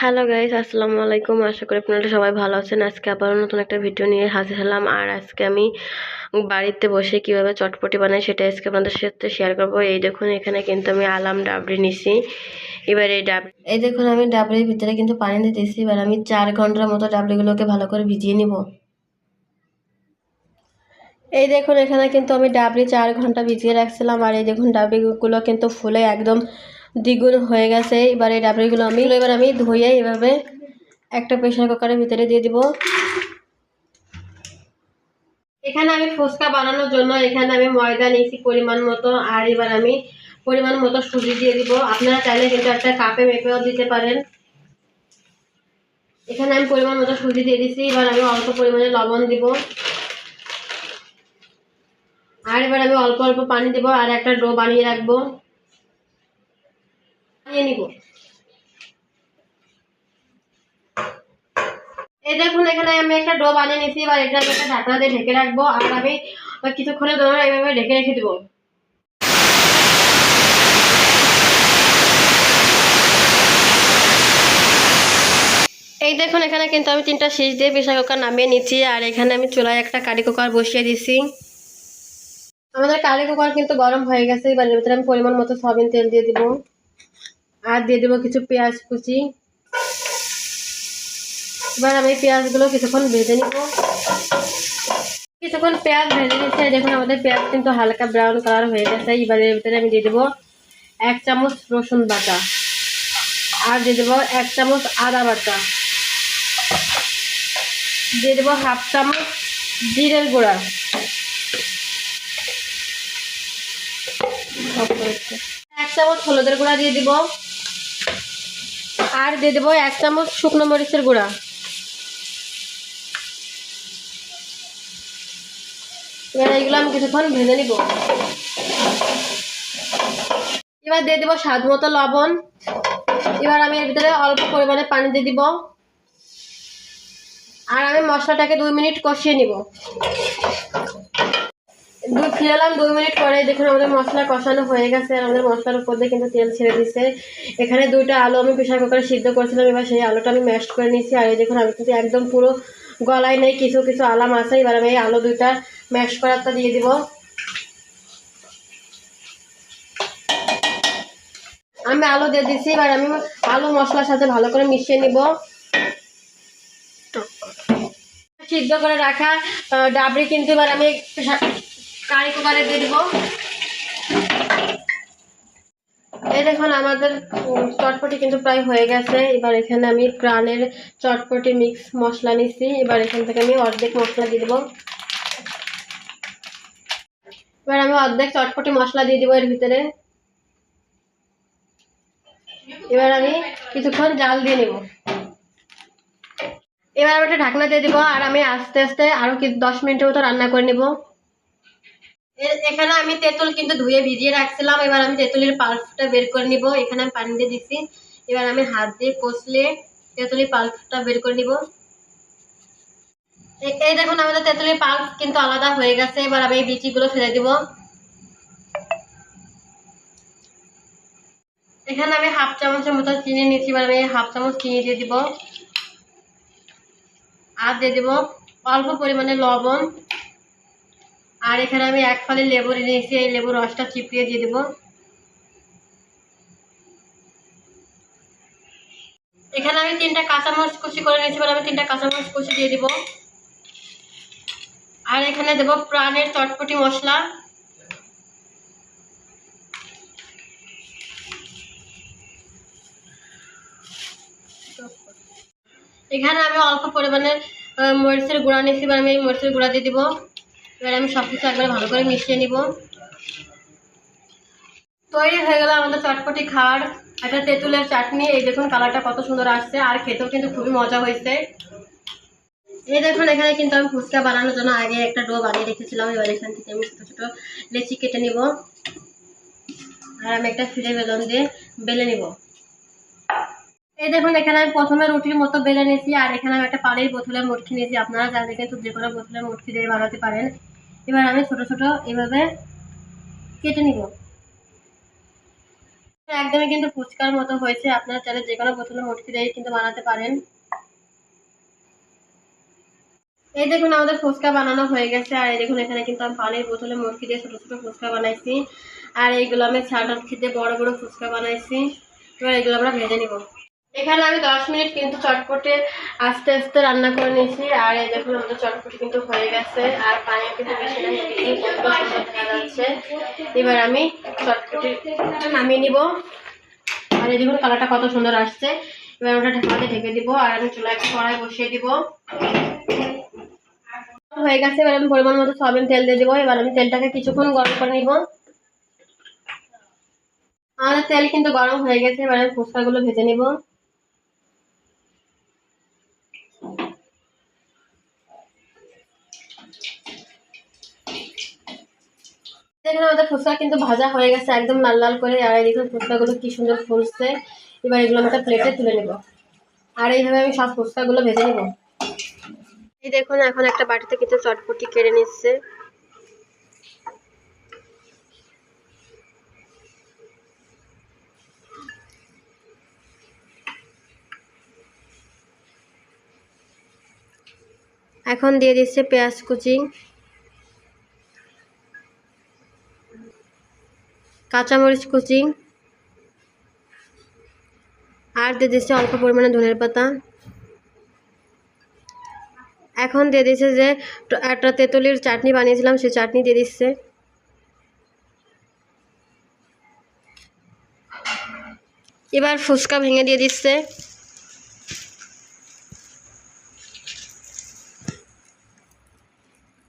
Hello guys আসসালামু আলাইকুম আশা করি আপনারা সবাই ভালো আছেন। আজকে আবারও নতুন একটা ভিডিও নিয়ে হাজির হলাম। আর আজকে আমি বাড়িতে বসে কীভাবে চটপটি বানাই সেটা আজকে আপনাদের সাথে শেয়ার করব। এই দেখুন, এখানে কিন্তু আমি আলাম ডাবরি নিছি। এবার এই ডাব এই দেখুন, আমি ডাবরির ভিতরে কিন্তু পানি দিতেছি। এবার আমি চার ঘণ্টার মতো ডাবরিগুলোকে ভালো করে ভিজিয়ে নিব। এই দেখুন, এখানে কিন্তু আমি ডাবরি চার ঘণ্টা ভিজিয়ে রাখছিলাম। আর এই দেখুন ডাবরিগুলো কিন্তু ফুলে একদম দ্বিগুণ হয়ে গেছে। এবার এই ডাবরিগুলো আমি এবার আমি ধুয়ে এভাবে একটা প্রেশার কুকারের ভিতরে দিয়ে দিব। এখানে আমি ফুচকা বানানোর জন্য এখানে আমি ময়দা নিয়েছি পরিমাণ মতো, আর এবার আমি পরিমাণ মতো সুজি দিয়ে দিব। আপনারা চাইলে কিন্তু একটা কাপে মেপেও দিতে পারেন। এখানে আমি পরিমাণ মতো সুজি দিয়ে দিছি। এবার আমি অল্প পরিমাণে লবণ দিব। আর এবার আমি অল্প অল্প পানি দেবো, আর একটা ডো বানিয়ে রাখব। বানিয়ে নিব। এই দেখুন, এখানে আমি একটা ডো বানিয়ে নিয়েছি, এবার এটা একটা ঢাকনা দিয়ে ঢেকে রাখব, আর আমি কিছুক্ষণের জন্য এইভাবে ঢেকে রেখে দেবো। এই দেখুন, এখানে কিন্তু আমি তিনটা শীষ দিয়ে প্রেশার কুকার নামিয়ে নিচ্ছি আর এখানে আমি চুলায় একটা কারি কুকার বসিয়ে দিছি আমাদের কারি কুকার কিন্তু গরম হয়ে গেছে, এবার ভিতরে আমি পরিমাণ মতো সয়াবিন তেল দিয়ে দিব। আর দিয়ে দেবো কিছু পেঁয়াজ কুচি। এবার আমি পেঁয়াজগুলো কিছুক্ষণ ভেজে নিব। কিছুক্ষণ পেঁয়াজ ভেজে নিচ্ছে দেখুন, আমাদের পেঁয়াজ কিন্তু হালকা ব্রাউন কালার হয়ে গেছে। এবার ভিতরে আমি দিয়ে দেবো এক চামচ রসুন বাটা। আর দিয়ে দেবো এক চামচ আদা বাটা। দিয়ে দেবো হাফ চামচ জিরের গুঁড়া। এক চামচ হলুদের গুঁড়া দিয়ে দিব। আর দিয়ে দেবো এক চামচ শুকনো মরিচের গুঁড়া। এবার এইগুলো আমি কিছুক্ষণ ভেজে নিব। এবার দিয়ে দেবো স্বাদ মতো লবণ। এবার আমি এর ভিতরে অল্প পরিমাণে পানি দিয়ে দিব। আর আমি মশলাটাকে দুই মিনিট কষিয়ে নিব। দুই ফিরালাম দুই মিনিট পরে দেখুন আমাদের মশলা কষানো হয়ে গেছে আর আমাদের মশলার উপর দিয়ে কিন্তু তেল ছেড়ে দিচ্ছে এখানে দুইটা আলু আমি প্রেশার কুকারে সিদ্ধ করেছিলাম, এবার সেই আলুটা আমি ম্যাশ করে নিয়েছি। আর এই দেখুন, আমি কিন্তু একদম পুরো গলায় নেই, কিছু কিছু আলাম আছে, এবার আমি এই আলু দুইটা ম্যাশ করারটা দিয়ে দিব। আমি আলু দিয়ে দিচ্ছি এবার আমি আলু মশলার সাথে ভালো করে মিশিয়ে নিব। সিদ্ধ করে রাখা ডাবরি কিন্তু এবার আমি কারি কুকারে দিয়ে দিব এই দেখুন, আমাদের চটপটি কিন্তু প্রায় হয়ে গেছে। এবার এখানে আমি প্রাণের চটপটি মিক্স মশলা নিচ্ছি এবার এখান থেকে আমি অর্ধেক মশলা দিয়ে দেবো। এবার আমি অর্ধেক চটপটি মশলা দিয়ে দিব এর ভিতরে। এবার আমি কিছুক্ষণ জাল দিয়ে নেব। এবার আমি একটা ঢাকনা দিয়ে দিব, আর আমি আস্তে আস্তে আরও কি দশ মিনিটের মতো রান্না করে নেব। এখানে আমি তেঁতুল কিন্তু ধুয়ে ভিজিয়ে রাখছিলাম, এবার আমি তেঁতুলের পাল্পটা বের করে নিব, এখানে আমি পানি দিয়ে দিচ্ছি এবার আমি হাত দিয়ে কষলে তেঁতুলের পাল্পটা বের করে নিব। এই দেখুন আমাদের তেঁতুলের পাল্প কিন্তু আলাদা হয়ে গেছে, এবার আমি এই বিচিগুলো ফেলে দিব। এখানে আমি হাফ চামচের মতো চিনি নিচ্ছি এবার আমি হাফ চামচ চিনি দিয়ে দিব। আর দিয়ে দিব অল্প পরিমাণে লবণ। আর এখানে আমি এক ফালি লেবু নিয়েছি, এই লেবুর রসটা চিপিয়ে দিয়ে দেবো। এখানে আমি তিনটা কাঁচামরিচ কুচি করে নিয়েছি, এবার আমি তিনটা কাঁচামরিচ কুচি দিয়ে দিব। আর এখানে দেব প্রাণের চটপটি মশলা। এখানে আমি অল্প পরিমাণে মরিচের গুঁড়া নিয়েছি, এবার আমি এই মরিচের গুঁড়া দিয়ে দিব। এবার আমি সব কিছু একবারে ভালো করে মিশিয়ে নিব। তৈরি হয়ে গেল আমাদের চটপটি খাওয়ার। একটা তেঁতুলের চাটনি, এই দেখুন কালারটা কত সুন্দর আসছে, আর খেতেও কিন্তু খুবই মজা হয়েছে। এই দেখুন, এখানে কিন্তু আমি ফুচকা বানানোর জন্য আগে একটা ডো বানিয়ে রেখেছিলাম, এবার এখান থেকে আমি ছোটো ছোটো লেচি কেটে নিব। আর আমি একটা ফিরে বেলন দিয়ে বেলে নিব। এই দেখুন, এখানে আমি প্রথমে রুটির মতো বেলে নিয়েছি, আর এখানে আমি একটা পানির বোতলের মুটকি নিয়েছি। আপনারা চাইলে কিন্তু যে কোনো বোতলের মুটকি দিয়ে বানাতে পারেন। এবার আমি ছোট ছোট এভাবে কেটে নিব। একদমই কিন্তু ফুচকার মতো হয়েছে। আপনারা চাইলে যে কোনো বোতলে মুটকি দিয়ে কিন্তু বানাতে পারেন। এই দেখুন, আমাদের ফুচকা বানানো হয়ে গেছে। আর এই দেখুন, এখানে কিন্তু আমি পানির বোতলে মুটকি দিয়ে ছোটো ছোটো ফুচকা বানাইছি। আর এইগুলো আমি ছাড়ার খেতে বড় বড় ফুচকা বানাইছি। এবার এগুলো আমরা ভেজে নিব। এখানে আমি দশ মিনিট কিন্তু চটপটে আস্তে আস্তে রান্না করে নিয়েছি। আর এই দেখুন, আমাদের চটপটি কিন্তু হয়ে গেছে। আর পানি কিন্তু বেশি যাচ্ছে। এবার আমি চটপটি নামিয়ে নিব। আর এই দেখুন, কালারটা কত সুন্দর আসছে। এবার ওটা ঢাকাতে ঢেকে দিব, আর আমি চুলা একটা কড়াই বসিয়ে দিব। হয়ে গেছে, এবার আমি পরিমাণ মতো সয়াবিন তেল দিয়ে দেবো। এবার আমি তেলটাকে কিছুক্ষণ গরম করে নিব। আমাদের তেল কিন্তু গরম হয়ে গেছে, এবার আমি ফুচকাগুলো ভেজে নিব। দেখুন, আমাদের ফুচকা কিন্তু ভাজা হয়ে গেছে, একদম লাল লাল করে। আর এই দেখুন, ফুচকাগুলো কি সুন্দর ফুলছে। এবার এগুলো আমি একটা প্লেটে তুলে নেব। আর এইভাবে আমি সব ফুচকাগুলো ভেজে নেব। এই দেখুন, এখন একটা বাটিতে কিন্তু চটপটি কেড়ে নিচ্ছে। এখন দিয়ে দিচ্ছে পেঁয়াজ কুচি। কাঁচামরিচ কুচি। আর দিয়ে দিচ্ছে অল্প পরিমাণে ধনের পাতা। এখন দিয়ে দিচ্ছে যে, একটা তেঁতুলির চাটনি বানিয়েছিলাম, সেই চাটনি দিয়ে দিচ্ছে। এবার ফুচকা ভেঙে দিয়ে দিচ্ছে।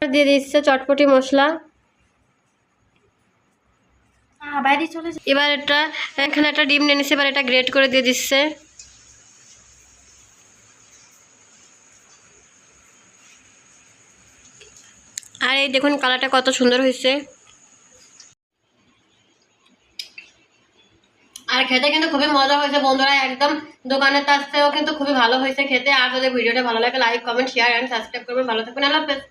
দিয়ে দিচ্ছে চটপটি মশলা। বাইরে চলে এবার এটা এখানে একটা ডিম নিয়ে নিচ্ছে এবার এটা গ্রেট করে দিয়ে দিচ্ছে। আর এই দেখুন কালারটা কত সুন্দর হয়েছে। আর খেতে কিন্তু খুবই মজা হয়েছে বন্ধুরা একদম দোকানের তার কিন্তু খুবই ভালো হয়েছে খেতে। আর যদি ভিডিওটা ভালো লাগে like comment share and subscribe করবেন। ভালো থাকবেন আল্লাহ হাফেজ।